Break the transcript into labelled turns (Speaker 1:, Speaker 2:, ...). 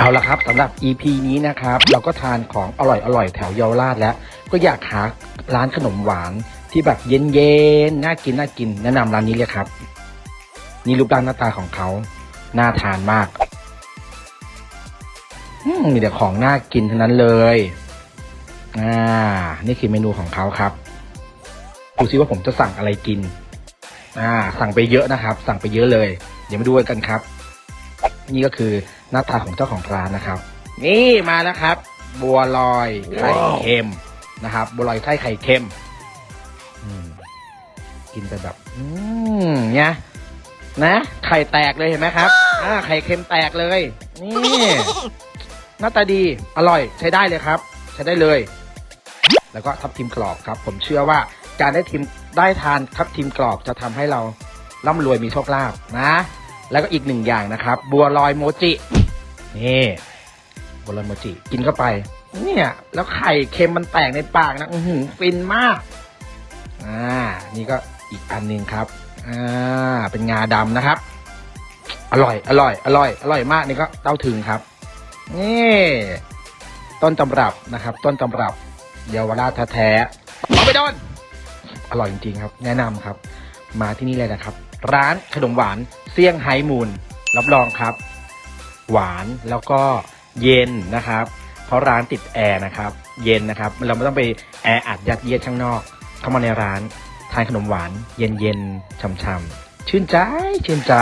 Speaker 1: เอาละครับสำหรับ EP นี้นะครับ เราก็ทานของอร่อยอร่อยๆแถวเยาวราชแล้ว ก็อยากหาร้านขนมหวานที่แบบเย็นๆน่ากินน่ากินแนะนำร้านนี้เลยครับ นี่รูปร่างหน้าตาของเขาน่าทานมากมมีแต่ของน่ากินทั้งนั้นเลยอ่านี่คือเมนูของเขาครับดูซิว่าผมจะสั่งอะไรกิน อ่า สั่งไปเยอะนะครับ สั่งไปเยอะเลย เดี๋ยวมาดูกันครับ นี่ก็คือ หน้าตาของเจ้าของร้านนะครับ นี่มาแล้วครับ บัวลอยไข่เค็มนะครับ บัวลอยไส้ไข่เค็มอืมกินไปแบบ อืมเนี่ยนะไข่แตกเลยเห็นไหมครับอ่าไข่เค็มแตกเลย นี่หน้าตาดีอร่อยใช้ได้เลยครับ ใช้ได้เลย แล้วก็ทับทิมกรอบครับ ผมเชื่อว่าการได้ทิมได้ทานทับทิมกรอบจะทำให้เราร่ำรวยมีโชคลาภนะ แล้วก็อีกหนึ่งอย่างนะครับ บัวลอยโมจิ นี่บัวลอยโมจิกินเข้าไป เนี่ย แล้วไข่เค็มมันแตกในปากนะอือหือฟินมาก อ่า นี่ก็อีกอันหนึ่งครับ อ่า เป็นงาดำนะครับ อร่อย อร่อย อร่อย อร่อยมากนี่ก็เต้าถึงครับ นี่ ต้นตำรับนะครับ ต้นตำรับเยาวราชแท้ๆเอาไปโดนอร่อยจริงๆครับ แนะนำครับ มาที่นี่เลยนะครับ ร้านขนมหวานเซี่ยงไฮ้มูล รับรองครับ หวานแล้วก็เย็นนะครับ เพราะร้านติดแอร์นะครับ เย็นนะครับ เราไม่ต้องไปแอร์อัดยัดเยียดข้างนอก เข้ามาในร้านทานขนมหวาน เย็นๆช่ำๆชื่นใจชื่นใจ